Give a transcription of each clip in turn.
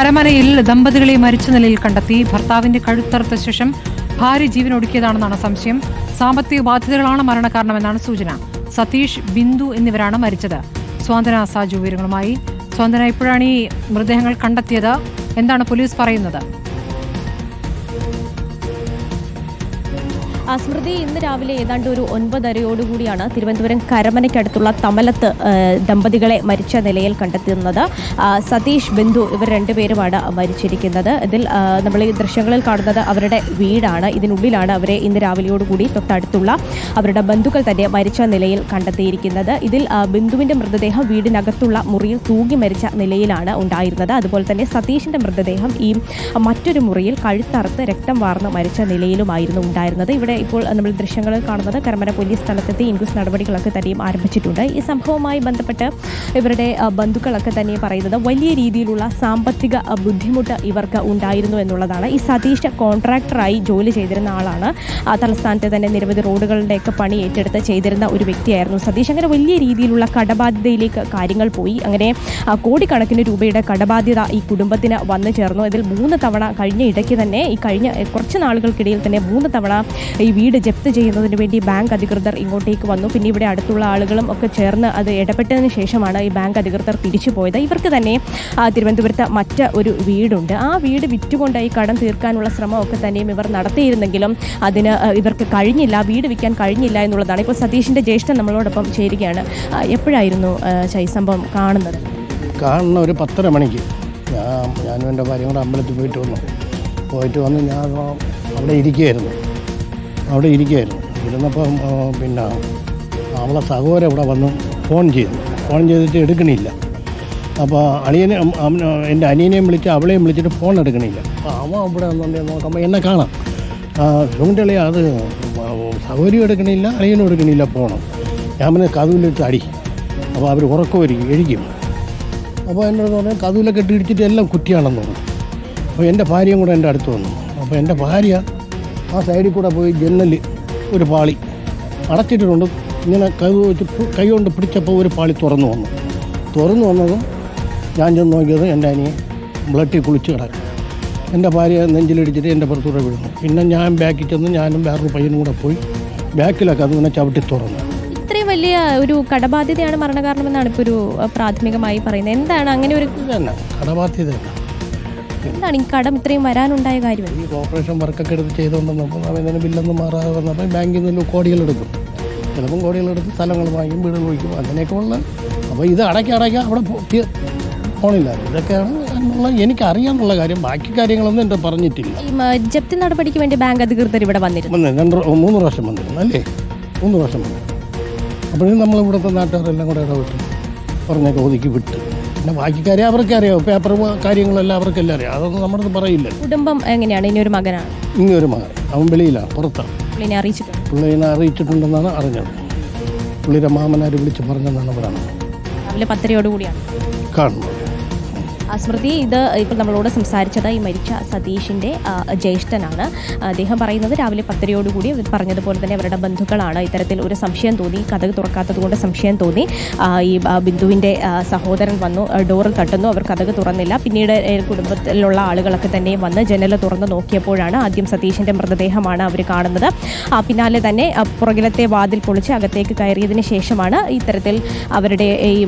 കരമനയിൽ ദമ്പതികളെ മരിച്ച നിലയിൽ കണ്ടെത്തി ഭർത്താവിന്റെ കഴുത്തറുത്ത ശേഷം ഭാര്യ ജീവൻ ഒടുക്കിയതാണെന്നാണ് സംശയം. സാമ്പത്തിക ബാധ്യതകളാണ് മരണകാരണമെന്നാണ് സൂചന. സതീഷ് ബിന്ദു എന്നിവരാണ് മരിച്ചത്. സ്വാന്തന സാജു വിവരങ്ങളുമായി. സ്വാന്തന ഇപ്പോഴാണ് ഈ മൃതദേഹങ്ങൾ കണ്ടെത്തിയത്. എന്താണ് പോലീസ് പറയുന്നത്? സ്മൃതി ഇന്ന് രാവിലെ ഏതാണ്ട് ഒരു ഒൻപതരയോടുകൂടിയാണ് തിരുവനന്തപുരം കരമനയ്ക്കടുത്തുള്ള തമലത്ത് ദമ്പതികളെ മരിച്ച നിലയിൽ കണ്ടെത്തുന്നത്. സതീഷ് ബിന്ദു ഇവർ രണ്ടുപേരുമാണ് മരിച്ചിരിക്കുന്നത്. ഇതിൽ നമ്മൾ ഈ ദൃശ്യങ്ങളിൽ കാണുന്നത് അവരുടെ വീടാണ്. ഇതിനുള്ളിലാണ് അവരെ ഇന്ന് രാവിലെയോടുകൂടി തൊട്ടടുത്തുള്ള അവരുടെ ബന്ധുക്കൾ തന്നെ മരിച്ച നിലയിൽ കണ്ടെത്തിയിരിക്കുന്നത്. ഇതിൽ ബിന്ദുവിന്റെ മൃതദേഹം വീടിനകത്തുള്ള മുറിയിൽ തൂങ്ങി മരിച്ച നിലയിലാണ് ഉണ്ടായിരുന്നത്. അതുപോലെ തന്നെ സതീഷിന്റെ മൃതദേഹം ഈ മറ്റൊരു മുറിയിൽ കഴുത്തറുത്ത് രക്തം വാർന്ന് മരിച്ച നിലയിലുമായിരുന്നു ഉണ്ടായിരുന്നത്. ഇവിടെ ഇപ്പോൾ നമ്മൾ ദൃശ്യങ്ങളിൽ കാണുന്നത് കരമന പോലീസ് സ്ഥലത്തെത്തി ഇൻക്വസ്റ്റ് നടപടികളൊക്കെ തന്നെയും ആരംഭിച്ചിട്ടുണ്ട്. ഈ സംഭവവുമായി ബന്ധപ്പെട്ട് ഇവരുടെ ബന്ധുക്കളൊക്കെ തന്നെ പറയുന്നത് വലിയ രീതിയിലുള്ള സാമ്പത്തിക ബുദ്ധിമുട്ട് ഇവർക്ക് ഉണ്ടായിരുന്നു എന്നുള്ളതാണ്. ഈ സതീഷ് കോൺട്രാക്ടറായി ജോലി ചെയ്തിരുന്ന ആളാണ്. തലസ്ഥാനത്തെ തന്നെ നിരവധി റോഡുകളുടെയൊക്കെ പണി ഏറ്റെടുത്ത് ചെയ്തിരുന്ന ഒരു വ്യക്തിയായിരുന്നു സതീഷ്. അങ്ങനെ വലിയ രീതിയിലുള്ള കടബാധ്യതയിലേക്ക് കാര്യങ്ങൾ പോയി. അങ്ങനെ കോടിക്കണക്കിന് രൂപയുടെ കടബാധ്യത ഈ കുടുംബത്തിന് വന്നു ചേർന്നു. ഇതിൽ മൂന്ന് തവണ കഴിഞ്ഞ ഇടയ്ക്ക് തന്നെ ഈ കഴിഞ്ഞ കുറച്ച് നാളുകൾക്കിടയിൽ തന്നെ മൂന്ന് തവണ ഈ വീട് ജപ്ത് ചെയ്യുന്നതിന് വേണ്ടി ബാങ്ക് അധികൃതർ ഇങ്ങോട്ടേക്ക് വന്നു. പിന്നെ ഇവിടെ അടുത്തുള്ള ആളുകളും ഒക്കെ ചേർന്ന് അത് ഇടപെട്ടതിന് ശേഷമാണ് ഈ ബാങ്ക് അധികൃതർ തിരിച്ചു പോയത്. ഇവർക്ക് തന്നെ തിരുവനന്തപുരത്ത് മറ്റ് ഒരു വീടുണ്ട്. ആ വീട് വിറ്റുകൊണ്ട് ഈ കടം തീർക്കാനുള്ള ശ്രമമൊക്കെ തന്നെയും ഇവർ നടത്തിയിരുന്നെങ്കിലും അതിന് ഇവർക്ക് കഴിഞ്ഞില്ല വീട് വിൽക്കാൻ കഴിഞ്ഞില്ല എന്നുള്ളതാണ്. ഇപ്പോൾ സതീഷിന്റെ ജ്യേഷ്ഠൻ നമ്മളോടൊപ്പം ചേരുകയാണ്. എപ്പോഴായിരുന്നു സംഭവം കാണുന്നത്? കാണുന്ന ഒരു പത്തര മണിക്ക്. ഞാൻ ഞാനും എന്റെ ഭാര്യയും കൂടെ അമ്പലത്തിൽ പോയിട്ട് വന്നു. പോയിട്ട് വന്ന് ഞാൻ അവിടെ ഇരിക്കുകയായിരുന്നു അവിടെ ഇരിക്കുകയായിരുന്നു. ഇരുന്നപ്പം പിന്നെ അവളെ സഹോദരൻ ഇവിടെ വന്ന് ഫോൺ ചെയ്തു. ഫോൺ ചെയ്തിട്ട് എടുക്കണില്ല. അപ്പോൾ അളിയനെ എന്റെ അനിയനെയും വിളിച്ച് അവളെയും വിളിച്ചിട്ട് ഫോൺ എടുക്കണില്ല. അപ്പോൾ അവൻ ഇവിടെ വന്നുകൊണ്ടേ നോക്കുമ്പോൾ എന്നെ കാണാം. ചൂണ്ടളി അത് സൗകര്യം എടുക്കണില്ല അളിയനും എടുക്കണില്ല ഫോണും. ഞാൻ പിന്നെ കഥവിലിട്ട് അടി. അപ്പോൾ അവർ ഉറക്കമായിരിക്കും എഴുതിക്കും അപ്പോൾ എന്നോട് പറഞ്ഞു കഥവിലൊക്കെ ഇട്ട് ഇടിച്ചിട്ട് എല്ലാം കുറ്റിയാണെന്ന് പറഞ്ഞു. അപ്പോൾ എന്റെ ഭാര്യയും കൂടെ എന്റെ അടുത്ത് വന്നു. അപ്പോൾ എന്റെ ഭാര്യ ആ സൈഡിൽ കൂടെ പോയി ജനൽ ഒരു പാളി അടച്ചിട്ടിട്ടുണ്ട്. ഇങ്ങനെ കൈ വെച്ച് കൈ കൊണ്ട് പിടിച്ചപ്പോൾ ഒരു പാളി തുറന്നു വന്നു. തുറന്നു വന്നതും ഞാൻ ചെന്ന് നോക്കിയത് എന്റെ അനിയെ ബ്ലഡിൽ കുളിച്ച് കിടക്കും എന്റെ ഭാര്യ നെഞ്ചിലിടിച്ചിട്ട് എന്റെ പുറത്തൂടെ വീഴുന്നു. പിന്നെ ഞാൻ ബാക്കിൽ ചെന്ന് ഞാനും വേറൊരു പയ്യനും കൂടെ പോയി ബാക്കിലൊക്കെ അതിങ്ങനെ ചവിട്ടി തുറന്നു. ഇത്രയും വലിയ ഒരു കടബാധ്യതയാണ് മരണകാരണമെന്നാണ് ഇപ്പോൾ ഒരു പ്രാഥമികമായി പറയുന്നത്. എന്താണ് അങ്ങനെ ഒരു കടബാധ്യത തന്നെ എന്താണ് ഈ കടം ഇത്രയും വരാനുണ്ടായ കാര്യം? ഈ കോർപ്പറേഷൻ വർക്കൊക്കെ എടുത്ത് ചെയ്തുകൊണ്ടെന്നപ്പോൾ അവന് ബില്ലൊന്നും മാറാതെ വന്നപ്പോൾ ബാങ്കിൽ നിന്ന് കോടികളെടുക്കും ചിലപ്പം കോടികളെടുത്ത് സ്ഥലങ്ങൾ വാങ്ങിക്കും വീടുകൾ വയ്ക്കും അങ്ങനെയൊക്കെ ഉള്ള അപ്പോൾ ഇത് അടയ്ക്ക അടയ്ക്ക അവിടെ പോണില്ല. ഇതൊക്കെയാണ് എന്നുള്ള എനിക്കറിയാമെന്നുള്ള കാര്യം. ബാക്കി കാര്യങ്ങളൊന്നും എന്റെ പറഞ്ഞിട്ടില്ല. ജപ്തി നടപടിക്ക് വേണ്ടി ബാങ്ക് അധികൃതർ ഇവിടെ വന്നിരുന്നു. രണ്ട് മൂന്ന് പ്രാവശ്യം വന്നിരുന്നു അല്ലേ? മൂന്ന് പ്രാവശ്യം വന്നു അപ്പോഴും നമ്മൾ ഇവിടുത്തെ നാട്ടുകാരെല്ലാം കൂടെ ഇടപെട്ട് പറഞ്ഞൊക്കെ ഒതുക്കി വിട്ട്. പിന്നെ ബാക്കി കാര്യം അവർക്ക് അറിയാം. പേപ്പർ കാര്യങ്ങളെല്ലാം അവർക്കെല്ലാം അറിയാം. അതൊന്നും നമ്മുടെ പറയില്ല. കുടുംബം എങ്ങനെയാണ്? ഇനി ഒരു മകനാണ്. ഇനി ഒരു മകൻ. അവൻ വെളിയിലാണ് പുറത്താണ്. പുള്ളിനെ അറിയിച്ചിട്ടുണ്ട്. പുള്ളിനെ അറിയിച്ചിട്ടുണ്ടെന്നാണ് അറിഞ്ഞത്. പുള്ളിയുടെ മാമനാർ വിളിച്ച് പറഞ്ഞെന്നാണ് പറയുന്നത് രാവിലെ പത്തരയോടുകൂടിയാണ്. കാണുന്നത് സ്മൃതി ഇത് ഇപ്പോൾ നമ്മളോട് സംസാരിച്ചത് ഈ മരിച്ച സതീഷിന്റെ ജ്യേഷ്ഠനാണ്. അദ്ദേഹം പറയുന്നത് രാവിലെ പത്തരയോടുകൂടി പറഞ്ഞതുപോലെ തന്നെ അവരുടെ ബന്ധുക്കളാണ്. ഇത്തരത്തിൽ ഒരു സംശയം തോന്നി കഥക് തുറക്കാത്തത് കൊണ്ട് സംശയം തോന്നി. ഈ ബിന്ദുവിന്റെ സഹോദരൻ വന്നു ഡോറിൽ ഡോറ് തട്ടുന്നു. അവർ കഥക് തുറന്നില്ല. പിന്നീട് കുടുംബത്തിലുള്ള ആളുകളൊക്കെ തന്നെ വന്ന് ജനൽ തുറന്ന് നോക്കിയപ്പോഴാണ് ആദ്യം സതീഷിന്റെ മൃതദേഹമാണ് അവർ കാണുന്നത്. പിന്നാലെ തന്നെ പുറകിലത്തെ വാതിൽ പൊളിച്ച് അകത്തേക്ക് കയറിയതിന് ശേഷമാണ് ഇത്തരത്തിൽ അവരുടെ ഈ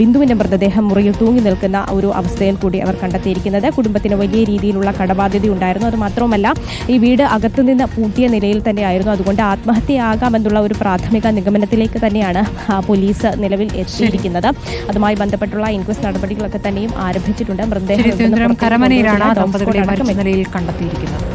ബിന്ദുവിന്റെ മൃതദേഹം മുറിയിൽ തൂങ്ങി നിൽക്കുന്ന ഒരു അവസ്ഥയിൽ കൂടി അവർ കണ്ടെത്തിയിരിക്കുന്നത്. കുടുംബത്തിന് വലിയ രീതിയിലുള്ള കടബാധ്യത ഉണ്ടായിരുന്നു. അത് മാത്രവുമല്ല ഈ വീട് അകത്തുനിന്ന് പൂട്ടിയ നിലയിൽ തന്നെയായിരുന്നു. അതുകൊണ്ട് ആത്മഹത്യയാകാമെന്നുള്ള ഒരു പ്രാഥമിക നിഗമനത്തിലേക്ക് തന്നെയാണ് പോലീസ് നിലവിൽ എത്തിയിരിക്കുന്നത്. അതുമായി ബന്ധപ്പെട്ടുള്ള ഇൻക്വസ്റ്റ് നടപടികളൊക്കെ തന്നെയും ആരംഭിച്ചിട്ടുണ്ട്. മൃതദേഹം കരമനയിലാണ് കണ്ടെത്തിയിരിക്കുന്നത്.